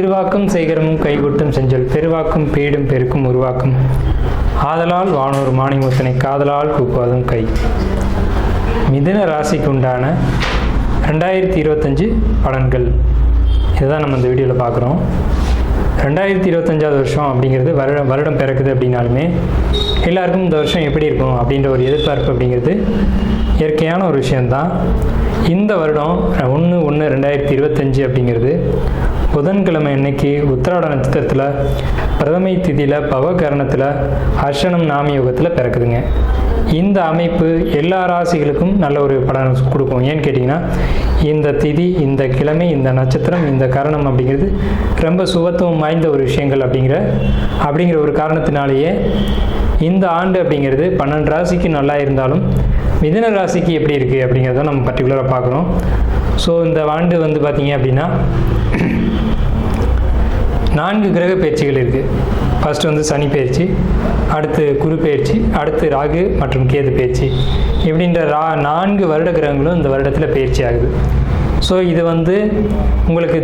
திருவாக்கும் செய்கரமும் கைகொட்டும் செஞ்சல் பெருவாக்கும் பேடும் பெருக்கும் உருவாக்கும். ஆதலால் வானோர் மாணிமுத்தனை காதலால் கூப்பாதும் கை. மிதுன ராசிக்கு உண்டான ரெண்டாயிரத்தி இருபத்தஞ்சு பலன்கள். இதுதான் நம்ம இந்த வீடியோவில் பார்க்குறோம் ரெண்டாயிரத்தி இருபத்தஞ்சாவது வருஷம் அப்படிங்கிறது வருடம் வருடம் பிறக்குது அப்படின்னாலுமே எல்லாருக்கும் இந்த வருஷம் எப்படி இருக்கும் அப்படின்ற ஒரு எதிர்பார்ப்பு அப்படிங்கிறது இயற்கையான ஒரு விஷயந்தான் இந்த வருடம் ஒன்று ஒன்று ரெண்டாயிரத்தி இருபத்தஞ்சு அப்படிங்கிறது புதன்கிழமை அன்னைக்கு உத்திராட நட்சத்திரத்தில் பிரதமை திதியில் பவகரணத்தில் ஹர்ஷனம் நாம யோகத்தில் பிறக்குதுங்க. இந்த அமைப்பு எல்லா ராசிகளுக்கும் நல்ல ஒரு பலன் கொடுக்கும். ஏன்னு கேட்டிங்கன்னா இந்த திதி இந்த கிழமை இந்த நட்சத்திரம் இந்த கரணம் அப்படிங்கிறது ரொம்ப சுகத்துவம் வாய்ந்த ஒரு விஷயங்கள் அப்படிங்கிற அப்படிங்கிற ஒரு காரணத்தினாலேயே இந்த ஆண்டு அப்படிங்கிறது பன்னெண்டு ராசிக்கு நல்லா இருந்தாலும் மிதன ராசிக்கு எப்படி இருக்குது அப்படிங்கிறத நம்ம பர்டிகுலராக பார்க்குறோம் ஸோ இந்த ஆண்டு வந்து பார்த்திங்க அப்படின்னா நான்கு கிரக பயிற்சிகள் இருக்குது ஃபஸ்ட்டு வந்து சனி பயிற்சி அடுத்து குரு பயிற்சி அடுத்து ராகு மற்றும் கேது பயிற்சி. இப்படின்ற ரா நான்கு வருட கிரகங்களும் இந்த வருடத்தில் பயிற்சி ஆகுது. ஸோ இது வந்து உங்களுக்கு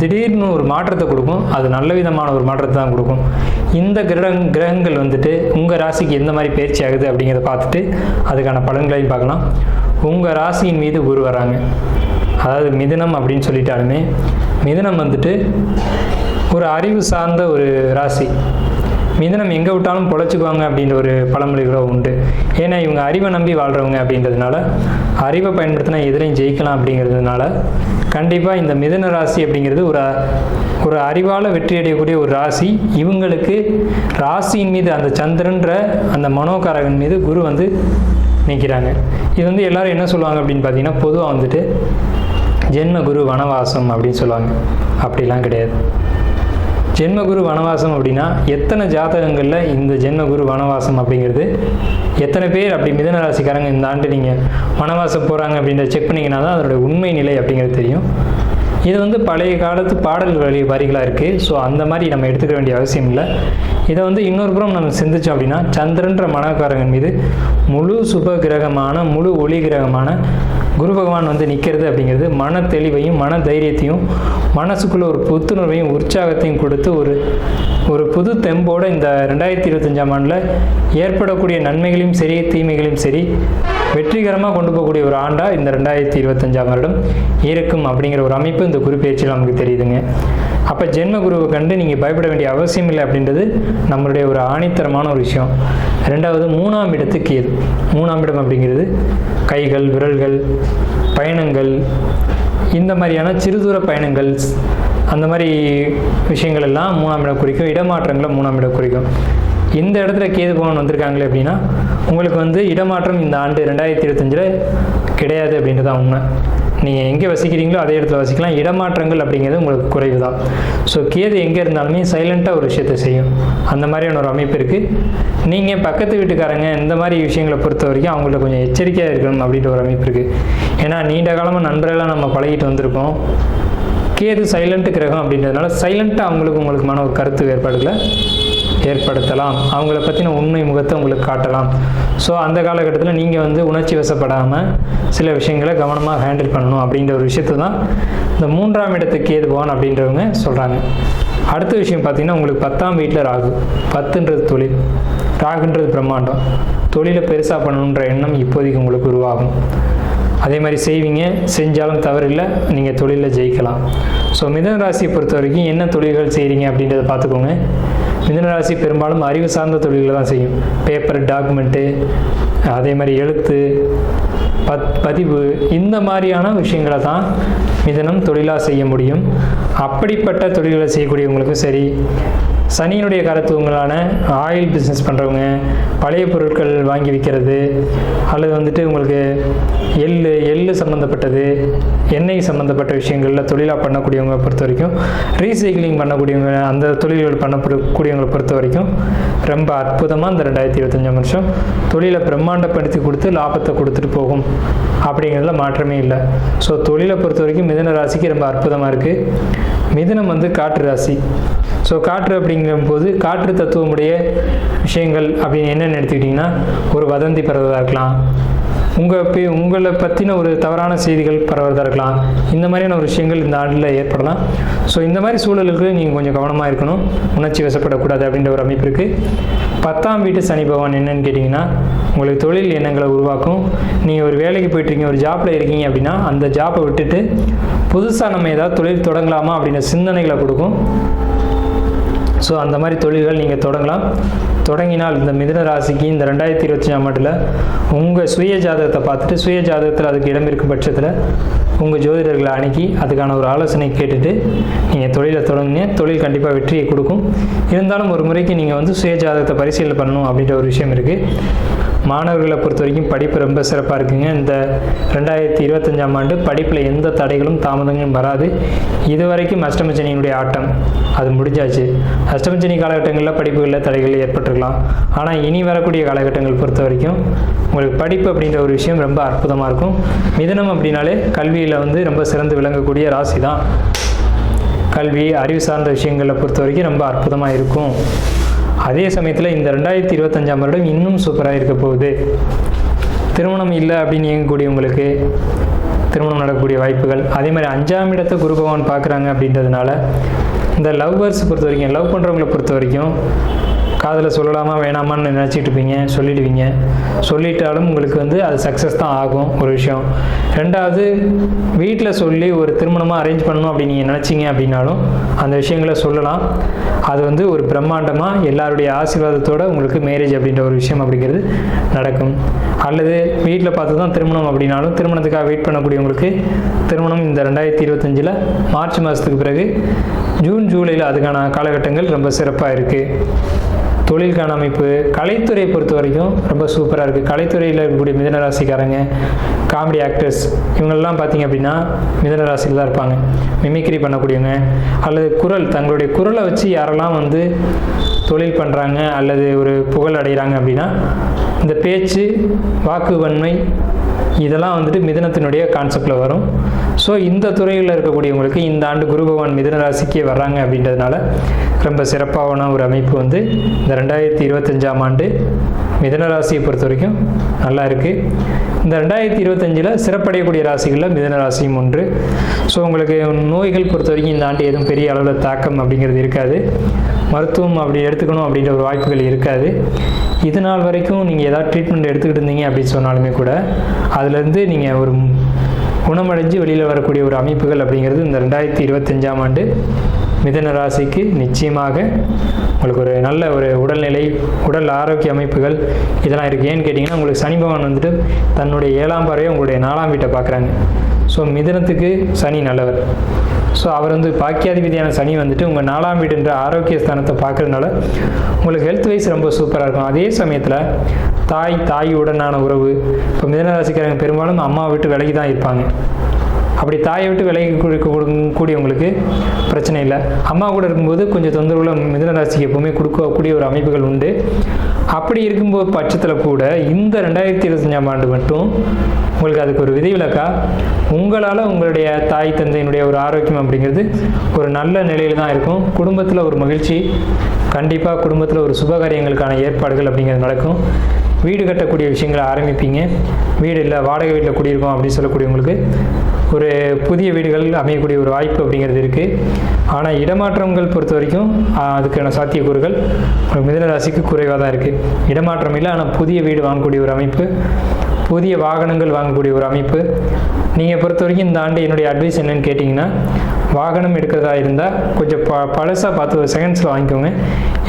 திடீர்னு ஒரு மாற்றத்தை கொடுக்கும். அது நல்ல விதமான ஒரு மாற்றத்தை தான் கொடுக்கும். இந்த கிரக கிரகங்கள் வந்துட்டு உங்கள் ராசிக்கு எந்த மாதிரி பயிற்சி ஆகுது அப்படிங்கிறத பார்த்துட்டு அதுக்கான பலன்களையும் பார்க்கலாம். உங்கள் ராசியின் மீது குரு வராங்க. அதாவது மிதுனம் அப்படின்னு சொல்லிட்டாலுமே மிதுனம் வந்துட்டு ஒரு அறிவு சார்ந்த ஒரு ராசி. மிதனம் எங்கே விட்டாலும் பொழைச்சிக்குவாங்க அப்படின்ற ஒரு பழமொழி கூட உண்டு. ஏன்னா இவங்க அறிவை நம்பி வாழ்கிறவங்க அப்படின்றதுனால அறிவை பயன்படுத்தினா எதிரையும் ஜெயிக்கலாம் அப்படிங்கிறதுனால கண்டிப்பாக இந்த மிதன ராசி அப்படிங்கிறது ஒரு ஒரு அறிவால் வெற்றி அடையக்கூடிய ஒரு ராசி. இவங்களுக்கு ராசியின் மீது அந்த சந்திரன்ற அந்த மனோகாரகன் மீது குரு வந்து நிற்கிறாங்க இது வந்து எல்லோரும் என்ன சொல்லுவாங்க அப்படின்னு பார்த்தீங்கன்னா பொதுவாக வந்துட்டு ஜென்ம குரு வனவாசம் அப்படின்னு சொல்லுவாங்க. அப்படிலாம் கிடையாது. ஜென்மகுரு வனவாசம் அப்படின்னா எத்தனை ஜாதகங்களில் இந்த ஜென்மகுரு வனவாசம் அப்படிங்கிறது? எத்தனை பேர் அப்படி மிதன ராசிக்காரங்க இந்த ஆண்டு நீங்கள் வனவாசம் போகிறாங்க அப்படின்றத செக் பண்ணிங்கன்னா தான் அதனுடைய உண்மை நிலை அப்படிங்கிறது தெரியும். இது வந்து பழைய காலத்து பாடல் வழி வரிகளாக இருக்குது ஸோ அந்த மாதிரி நம்ம எடுத்துக்க வேண்டிய அவசியம் இல்லை. இதை வந்து இன்னொரு புறம் நம்ம சிந்திச்சோம் அப்படின்னா சந்திரன்ற மனக்காரங்கன் மீது முழு சுப கிரகமான முழு ஒளி கிரகமான குரு பகவான் வந்து நிற்கிறது அப்படிங்கிறது மன தெளிவையும் மன தைரியத்தையும் மனசுக்குள்ள ஒரு புத்துணர்வையும் உற்சாகத்தையும் கொடுத்து ஒரு ஒரு புது தெம்போட இந்த ரெண்டாயிரத்தி இருபத்தஞ்சாம் ஆண்டில் ஏற்படக்கூடிய நன்மைகளையும் சரி தீமைகளையும் சரி வெற்றிகரமாக கொண்டு போகக்கூடிய ஒரு ஆண்டாக இந்த ரெண்டாயிரத்தி இருபத்தஞ்சாம் வருடம் இருக்கும் அப்படிங்கிற ஒரு அமைப்பு இந்த குரு நமக்கு தெரியுதுங்க. அப்போ ஜென்ம குருவை கண்டு நீங்கள் பயப்பட வேண்டிய அவசியம் இல்லை அப்படின்றது நம்மளுடைய ஒரு ஆணித்தரமான ஒரு விஷயம். ரெண்டாவது மூணாம் இடத்துக்கு எது? மூணாம் இடம் அப்படிங்கிறது கைகள் விரல்கள் பயணங்கள் இந்த மாதிரியான சிறுதூர பயணங்கள் அந்த மாதிரி விஷயங்கள் எல்லாம் மூணாம் இடம் குறிக்கும். இடமாற்றங்களை மூணாம் இடம் குறிக்கும். இந்த இடத்துல கேது பவன் வந்திருக்காங்களே அப்படின்னா உங்களுக்கு வந்து இடமாற்றம் இந்த ஆண்டு ரெண்டாயிரத்தி இருபத்தஞ்சில் கிடையாது அப்படின்றது தான் உண்மை. நீங்கள் எங்கே வசிக்கிறீங்களோ அதே இடத்துல வசிக்கலாம். இடமாற்றங்கள் அப்படிங்கிறது உங்களுக்கு குறைவு தான் ஸோ கேது எங்கே இருந்தாலுமே சைலண்ட்டாக ஒரு விஷயத்தை செய்யும். அந்த மாதிரியான ஒரு அமைப்பு இருக்குது நீங்கள் பக்கத்து வீட்டுக்காரங்க இந்த மாதிரி விஷயங்களை பொறுத்த வரைக்கும் அவங்கள்ட்ட கொஞ்சம் எச்சரிக்கையாக இருக்கணும் அப்படின்ற ஒரு அமைப்பு இருக்குது ஏன்னா நீண்ட காலமாக நண்பர்களாக நம்ம பழகிட்டு வந்திருக்கோம் கேது சைலண்ட் கிரகம் அப்படின்றதுனால சைலண்ட்டாக அவங்களுக்கு உங்களுக்குமான ஒரு கருத்து வேறுபாடுகளை ஏற்படுத்தலாம். அவங்கள பற்றின உண்மை முகத்தை உங்களுக்கு காட்டலாம். ஸோ அந்த காலகட்டத்தில் நீங்கள் வந்து உணர்ச்சி வசப்படாமல் சில விஷயங்களை கவனமாக ஹேண்டில் பண்ணணும் அப்படின்ற ஒரு விஷயத்தை தான் இந்த மூன்றாம் இடத்துக்கு கேது பவன் அப்படின்றவங்க சொல்கிறாங்க அடுத்த விஷயம் பார்த்தீங்கன்னா உங்களுக்கு பத்தாம் வீட்டில் ராகு. பத்துன்றது தொழில். ராகுன்றது பிரம்மாண்டம். தொழிலை பெருசாக பண்ணணுன்ற எண்ணம் இப்போதைக்கு உங்களுக்கு உருவாகும். அதே மாதிரி செய்வீங்க. செஞ்சாலும் தவறில்லை. நீங்கள் தொழிலில் ஜெயிக்கலாம். ஸோ மிதன ராசியை பொறுத்த வரைக்கும் என்ன தொழில்கள் செய்கிறீங்க அப்படின்றத பார்த்துக்கோங்க. மிதனராசி பெரும்பாலும் அறிவு சார்ந்த தொழில்களை தான் செய்யும். பேப்பர் டாக்குமெண்ட்டு அதே மாதிரி எழுத்து பத் பதிவு இந்த மாதிரியான விஷயங்களை தான் மிதனம் தொழிலாக செய்ய முடியும். அப்படிப்பட்ட தொழில்களை செய்யக்கூடியவங்களுக்கும் சரி சனியினுடைய கருத்துவங்களான ஆயில் பிஸ்னஸ் பண்ணுறவங்க பழைய பொருட்கள் வாங்கி விற்கிறது அல்லது வந்துட்டு உங்களுக்கு எள் எள் சம்மந்தப்பட்டது எண்ணெய் சம்மந்தப்பட்ட விஷயங்களில் தொழிலாக பண்ணக்கூடியவங்க பொறுத்த வரைக்கும் ரீசைக்கிளிங் பண்ணக்கூடியவங்க அந்த தொழில்கள் பண்ணக்கூடியவங்களை பொறுத்த வரைக்கும் ரொம்ப அற்புதமாக இந்த ரெண்டாயிரத்தி இருபத்தஞ்சாம் வருஷம் தொழிலை பிரம்மாண்டப்படுத்தி கொடுத்து லாபத்தை கொடுத்துட்டு போகும். அப்படிங்கிறதுல மாற்றமே இல்லை. ஸோ தொழிலை பொறுத்த வரைக்கும் மிதன ராசிக்கு ரொம்ப அற்புதமாக இருக்குது மிதனம் வந்து காற்று ராசி. ஸோ காற்று அப்படிங்கிற போது காற்று தத்துவமுடைய விஷயங்கள் அப்படின்னு என்னென்னு எடுத்துக்கிட்டிங்கன்னா ஒரு வதந்தி பரவதாக இருக்கலாம். உங்கள் பே உங்களை பற்றின ஒரு தவறான செய்திகள் பரவுறதா இருக்கலாம். இந்த மாதிரியான ஒரு விஷயங்கள் இந்த ஆண்டில் ஏற்படலாம். ஸோ இந்த மாதிரி சூழலுக்கு நீங்கள் கொஞ்சம் கவனமாக இருக்கணும். உணர்ச்சி வசப்படக்கூடாது அப்படின்ற ஒரு அமைப்பு இருக்குது பத்தாம் வீட்டு சனி பகவான் என்னன்னு கேட்டிங்கன்னா உங்களுக்கு தொழில் எண்ணங்களை உருவாக்கும். நீங்கள் ஒரு வேலைக்கு போயிட்டுருக்கீங்க ஒரு ஜாப்பில் இருக்கீங்க அப்படின்னா அந்த ஜாப்பை விட்டுட்டு புதுசாக நம்ம ஏதாவது தொழில் தொடங்கலாமா அப்படின்ற சிந்தனைகளை கொடுக்கும். ஸோ அந்த மாதிரி தொழில்கள் நீங்கள் தொடங்கலாம். தொடங்கினால் இந்த மிதுன ராசிக்கு இந்த ரெண்டாயிரத்தி இருபத்தஞ்சாம் ஆண்டில் உங்கள் சுய ஜாதகத்தை பார்த்துட்டு சுய ஜாதகத்தில் அதுக்கு இடம் இருக்கும் பட்சத்தில் உங்கள் ஜோதிடர்களை அணுகி அதுக்கான ஒரு ஆலோசனை கேட்டுட்டு நீங்கள் தொழிலை தொடங்குங்க. தொழில் கண்டிப்பாக வெற்றியை கொடுக்கும். இருந்தாலும் ஒரு முறைக்கு நீங்கள் வந்து சுய ஜாதகத்தை பரிசீலனை பண்ணணும் அப்படின்ற ஒரு விஷயம் இருக்குது மாணவர்களை பொறுத்த வரைக்கும் படிப்பு ரொம்ப சிறப்பாக இருக்குங்க. இந்த ரெண்டாயிரத்தி இருபத்தஞ்சாம் ஆண்டு படிப்பில் எந்த தடைகளும் தாமதங்களும் வராது. இது வரைக்கும் அஷ்டமச்சனியினுடைய ஆட்டம் அது முடிஞ்சாச்சு. அஷ்டமச்சனி காலகட்டங்களில் படிப்புகளில் தடைகள் ஏற்பட்டிருக்கலாம். ஆனால் இனி வரக்கூடிய காலகட்டங்கள் பொறுத்த வரைக்கும் உங்களுக்கு படிப்பு அப்படின்ற ஒரு விஷயம் ரொம்ப அற்புதமாக இருக்கும். மிதனம் அப்படின்னாலே கல்வியில் வந்து ரொம்ப சிறந்து விளங்கக்கூடிய ராசி தான் கல்வி அறிவு சார்ந்த விஷயங்களை பொறுத்த வரைக்கும் ரொம்ப அற்புதமாக இருக்கும். அதே சமயத்தில் இந்த ரெண்டாயிரத்தி இருபத்தஞ்சாம் வருடம் இன்னும் சூப்பராக இருக்க போகுது. திருமணம் இல்லை அப்படின்னு இயங்கக்கூடியவங்களுக்கு திருமணம் நடக்கக்கூடிய வாய்ப்புகள். அதே மாதிரி அஞ்சாம் இடத்தை குரு பகவான் பார்க்குறாங்க அப்படின்றதுனால இந்த லவ்வர்ஸ் பொறுத்த வரைக்கும் லவ் பண்ணுறவங்களை பொறுத்த வரைக்கும் காதில் சொல்லலாமா வேணாமான்னு நினச்சிட்டு இருப்பீங்க சொல்லிடுவீங்க. சொல்லிட்டாலும் உங்களுக்கு வந்து அது சக்ஸஸ் தான் ஆகும் ஒரு விஷயம். ரெண்டாவது வீட்டில் சொல்லி ஒரு திருமணமாக அரேஞ்ச் பண்ணணும் அப்படின்னு நீங்கள் நினச்சிங்க அப்படின்னாலும் அந்த விஷயங்களை சொல்லலாம். அது வந்து ஒரு பிரம்மாண்டமாக எல்லாருடைய ஆசீர்வாதத்தோட உங்களுக்கு மேரேஜ் அப்படின்ற ஒரு விஷயம் அப்படிங்கிறது நடக்கும். அல்லது வீட்டில் பார்த்து தான் திருமணம் அப்படின்னாலும் திருமணத்துக்காக வெயிட் பண்ணக்கூடியவங்களுக்கு திருமணம் இந்த ரெண்டாயிரத்தி இருபத்தஞ்சில் மார்ச் மாதத்துக்கு பிறகு ஜூன் ஜூலையில் அதுக்கான காலகட்டங்கள் ரொம்ப சிறப்பாக இருக்குது தொழிலுக்கான அமைப்பு கலைத்துறை பொறுத்த வரைக்கும் ரொம்ப சூப்பராக இருக்குது கலைத்துறையில் இருக்கக்கூடிய மிதன ராசிக்காரங்க காமெடி ஆக்டர்ஸ் இவங்கெல்லாம் பார்த்திங்க அப்படின்னா மிதன ராசியில் தான் இருப்பாங்க. மிமிக்ரி பண்ணக்கூடியவங்க அல்லது குரல் தங்களுடைய குரலை வச்சு யாரெல்லாம் வந்து தொழில் பண்ணுறாங்க அல்லது ஒரு புகழ் அடைகிறாங்க அப்படின்னா இந்த பேச்சு வாக்குவன்மை இதெல்லாம் வந்துட்டு மிதனத்தினுடைய கான்செப்டில் வரும். ஸோ இந்த துறையில் இருக்கக்கூடியவங்களுக்கு இந்த ஆண்டு குரு பகவான் மிதன ராசிக்கே வர்றாங்க அப்படின்றதுனால ரொம்ப சிறப்பான ஒரு அமைப்பு வந்து இந்த ரெண்டாயிரத்தி இருபத்தஞ்சாம் ஆண்டு மிதன ராசியை பொறுத்த வரைக்கும் நல்லா இருக்குது இந்த ரெண்டாயிரத்தி இருபத்தஞ்சில் சிறப்படையக்கூடிய ராசிகளில் மிதன ராசியும் ஒன்று. ஸோ உங்களுக்கு நோய்கள் பொறுத்த வரைக்கும் இந்த ஆண்டு எதுவும் பெரிய அளவில் தாக்கம் அப்படிங்கிறது இருக்காது. மருத்துவம் அப்படி எடுத்துக்கணும் அப்படின்ற ஒரு வாய்ப்புகள் இருக்காது. இது நாள் வரைக்கும் நீங்கள் ஏதாவது ட்ரீட்மெண்ட் எடுத்துக்கிட்டு இருந்தீங்க அப்படின்னு சொன்னாலுமே கூட அதுலேருந்து நீங்கள் ஒரு குணமடைஞ்சு வெளியில் வரக்கூடிய ஒரு அமைப்புகள் அப்படிங்கிறது இந்த ரெண்டாயிரத்தி இருபத்தஞ்சாம் ஆண்டு மிதன ராசிக்கு நிச்சயமாக உங்களுக்கு ஒரு நல்ல ஒரு உடல்நிலை உடல் ஆரோக்கிய அமைப்புகள் இதெல்லாம் இருக்குது ஏன்னு கேட்டிங்கன்னா உங்களுக்கு சனி பகவான் வந்துட்டு தன்னுடைய ஏழாம் பார்வையை உங்களுடைய நாலாம் வீட்டை பார்க்குறாங்க. ஸோ மிதனத்துக்கு சனி நல்லவர். ஸோ அவர் வந்து பாக்கியாதிபதியான சனி வந்துட்டு உங்கள் நாலாம் வீடுன்ற ஆரோக்கிய ஸ்தானத்தை பார்க்குறதுனால உங்களுக்கு ஹெல்த் வைஸ் ரொம்ப சூப்பராக இருக்கும். அதே சமயத்தில் தாய் தாயுடனான உறவு. இப்போ மிதனராசிக்காரங்க பெரும்பாலும் அம்மா விட்டு விலகி தான் இருப்பாங்க. அப்படி தாயை விட்டு விலகி கொடுக்க கூடியவங்களுக்கு பிரச்சனை இல்லை. அம்மா கூட இருக்கும்போது கொஞ்சம் தொந்தரவுல மிதன ராசிக்கு எப்பவுமே கொடுக்கக்கூடிய ஒரு அமைப்புகள் உண்டு. அப்படி இருக்கும்போது பட்சத்தில் கூட இந்த ரெண்டாயிரத்தி இருபத்தஞ்சாம் ஆண்டு மட்டும் உங்களுக்கு அதுக்கு ஒரு விதிவிலக்கா உங்களால் உங்களுடைய தாய் தந்தையினுடைய ஒரு ஆரோக்கியம் அப்படிங்கிறது ஒரு நல்ல நிலையில் தான் இருக்கும். குடும்பத்தில் ஒரு மகிழ்ச்சி கண்டிப்பாக குடும்பத்தில் ஒரு சுபகாரியங்களுக்கான ஏற்பாடுகள் அப்படிங்கிறது நடக்கும். வீடு கட்டக்கூடிய விஷயங்களை ஆரம்பிப்பீங்க. வீடு இல்லை வாடகை வீட்டில் குடியிருக்கோம் அப்படின்னு சொல்லக்கூடியவங்களுக்கு ஒரு புதிய வீடுகள் அமையக்கூடிய ஒரு வாய்ப்பு அப்படிங்கிறது இருக்குது ஆனால் இடமாற்றங்கள் பொறுத்த வரைக்கும் அதுக்கான சாத்தியக்கூறுகள் ஒரு மிதன ராசிக்கு குறைவாக தான் இருக்குது இடமாற்றம் இல்லை ஆனால் புதிய வீடு வாங்கக்கூடிய ஒரு அமைப்பு புதிய வாகனங்கள் வாங்கக்கூடிய ஒரு அமைப்பு. நீங்கள் பொறுத்த வரைக்கும் இந்த ஆண்டு என்னுடைய அட்வைஸ் என்னன்னு கேட்டிங்கன்னா வாகனம் எடுக்கிறதா இருந்தால் கொஞ்சம் ப பழசாக பார்த்து ஒரு செகண்ட்ஸில் வாங்கிக்கோங்க.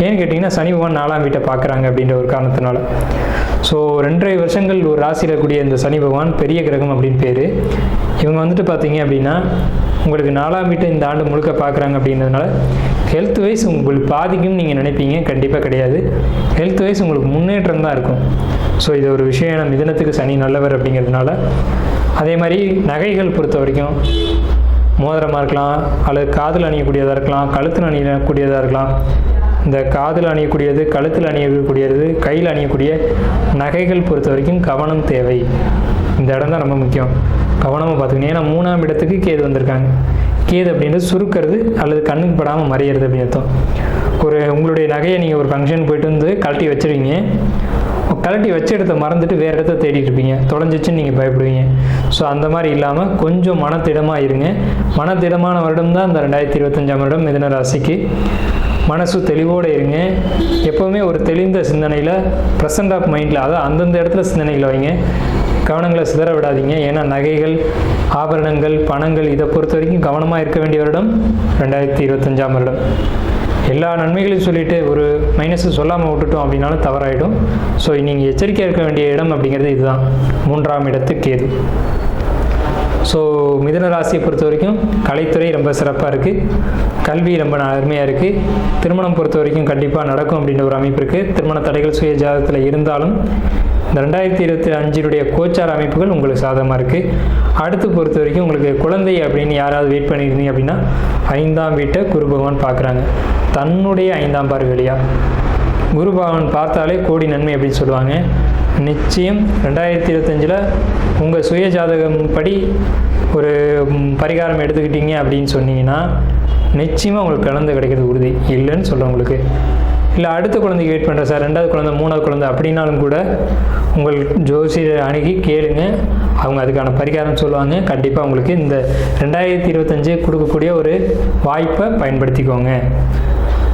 ஏன்னு கேட்டிங்கன்னா சனி பகவான் நாலாம் வீட்டை பார்க்குறாங்க அப்படின்ற ஒரு காரணத்தினால. ஸோ ரெண்டரை வருஷங்கள் ஒரு ராசியில் கூடிய இந்த சனி பகவான் பெரிய கிரகம் அப்படின்னு பேர். இவங்க வந்துட்டு பார்த்தீங்க அப்படின்னா உங்களுக்கு நாலாம் வீட்டை இந்த ஆண்டு முழுக்க பார்க்குறாங்க அப்படின்றதுனால ஹெல்த் வைஸ் உங்களுக்கு பாதிக்கும் நீங்கள் நினைப்பீங்க. கண்டிப்பாக கிடையாது. ஹெல்த் வைஸ் உங்களுக்கு முன்னேற்றம் தான் இருக்கும். ஸோ இது ஒரு விஷயம். நம்ம மிதனத்துக்கு சனி நல்லவர் அப்படிங்கிறதுனால அதே மாதிரி நகைகள் பொறுத்த வரைக்கும் மோதிரமாக இருக்கலாம் அல்லது காதில் அணியக்கூடியதாக இருக்கலாம் கழுத்தில் அணியக்கூடியதாக இருக்கலாம். இந்த காதில் அணியக்கூடியது கழுத்தில் அணியக்கூடியது கையில் அணியக்கூடிய நகைகள் பொறுத்த வரைக்கும் கவனம் தேவை. இந்த இடம் தான் ரொம்ப முக்கியம். கவனமாக பார்த்துக்கணும். ஏன்னா மூணாம் இடத்துக்கு கேது வந்திருக்காங்க. கேது அப்படின்றது சுருக்கிறது அல்லது கண்ணுக்கு படாமல் மறையிறது அப்படின்னு அர்த்தம். ஒரு உங்களுடைய நகையை நீங்கள் ஒரு ஃபங்க்ஷன் போயிட்டு வந்து கழட்டி வச்சுருவீங்க. கழட்டி வச்ச இடத்த மறந்துட்டு வேறு இடத்த தேடிட்டு இருப்பீங்க. தொலைஞ்சிச்சுன்னு நீங்கள் பயப்படுவீங்க. ஸோ அந்த மாதிரி இல்லாமல் கொஞ்சம் மனத்திடமாக இருங்க. மனத்திடமான வருடம் தான் இந்த ரெண்டாயிரத்தி இருபத்தஞ்சாம் வருடம் மிதன ராசிக்கு. மனசு தெளிவோடு இருங்க. எப்போவுமே ஒரு தெளிந்த சிந்தனையில் ப்ரெசன்ட் ஆஃப் மைண்டில் அதாவது அந்தந்த இடத்துல சிந்தனைகளை வைங்க. கவனங்களை சிதற விடாதீங்க. ஏன்னா நகைகள் ஆபரணங்கள் பணங்கள் இதை பொறுத்த வரைக்கும் கவனமாக இருக்க வேண்டிய வருடம் ரெண்டாயிரத்தி இருபத்தஞ்சாம் வருடம். எல்லா நன்மைகளையும் சொல்லிட்டு ஒரு மைனஸை சொல்லாமல் விட்டுட்டோம் அப்படின்னாலும் தவறாயிடும். ஸோ நீங்கள் எச்சரிக்கையாக இருக்க வேண்டிய இடம் அப்படிங்கிறது இதுதான். மூன்றாம் இடத்து கேது. ஸோ மிதன ராசியை பொறுத்த வரைக்கும் கலைத்துறை ரொம்ப சிறப்பாக இருக்குது கல்வி ரொம்ப அருமையாக இருக்குது திருமணம் பொறுத்த வரைக்கும் கண்டிப்பாக நடக்கும் அப்படின்ற ஒரு அமைப்பு இருக்குது திருமண தடைகள் சுய ஜாதகத்தில் இருந்தாலும் இந்த ரெண்டாயிரத்தி இருபத்தி அஞ்சினுடைய கோச்சார அமைப்புகள் உங்களுக்கு சாதகமாக இருக்குது அடுத்து பொறுத்த வரைக்கும் உங்களுக்கு குழந்தை அப்படின்னு யாராவது வெயிட் பண்ணியிருந்தீங்க அப்படின்னா ஐந்தாம் வீட்டை குரு பகவான் பார்க்குறாங்க. தன்னுடைய ஐந்தாம் பார்வையா குரு பகவான் பார்த்தாலே கோடி நன்மை அப்படின்னு சொல்லுவாங்க. நிச்சயம் ரெண்டாயிரத்தி இருபத்தஞ்சில் உங்கள் சுய ஜாதகம் படி ஒரு பரிகாரம் எடுத்துக்கிட்டீங்க அப்படின்னு சொன்னீங்கன்னா நிச்சயமாக உங்களுக்கு குழந்தை கிடைக்கிறது உறுதி. இல்லைன்னு சொல்கிறேன் உங்களுக்கு. இல்லை அடுத்த குழந்தைக்கு வெயிட் பண்ணுறேன் சார். ரெண்டாவது குழந்தை மூணாவது குழந்தை அப்படின்னாலும் கூட உங்கள் ஜோசியரை அணுகி கேளுங்க. அவங்க அதுக்கான பரிகாரம் சொல்லுவாங்க. கண்டிப்பாக உங்களுக்கு இந்த ரெண்டாயிரத்தி இருபத்தஞ்சு கொடுக்கக்கூடிய ஒரு வாய்ப்பை பயன்படுத்திக்கோங்க.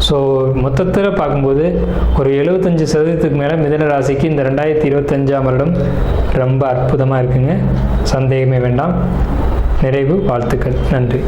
ஸோ மொத்தத்தில் பார்க்கும்போது ஒரு எழுபத்தஞ்சு சதவீதத்துக்கு மேலே மிதன ராசிக்கு இந்த ரெண்டாயிரத்தி இருபத்தஞ்சாம் வருடம் ரொம்ப அற்புதமாக இருக்குங்க. சந்தேகமே வேண்டாம். நிறைவு வாழ்த்துக்கள். நன்றி.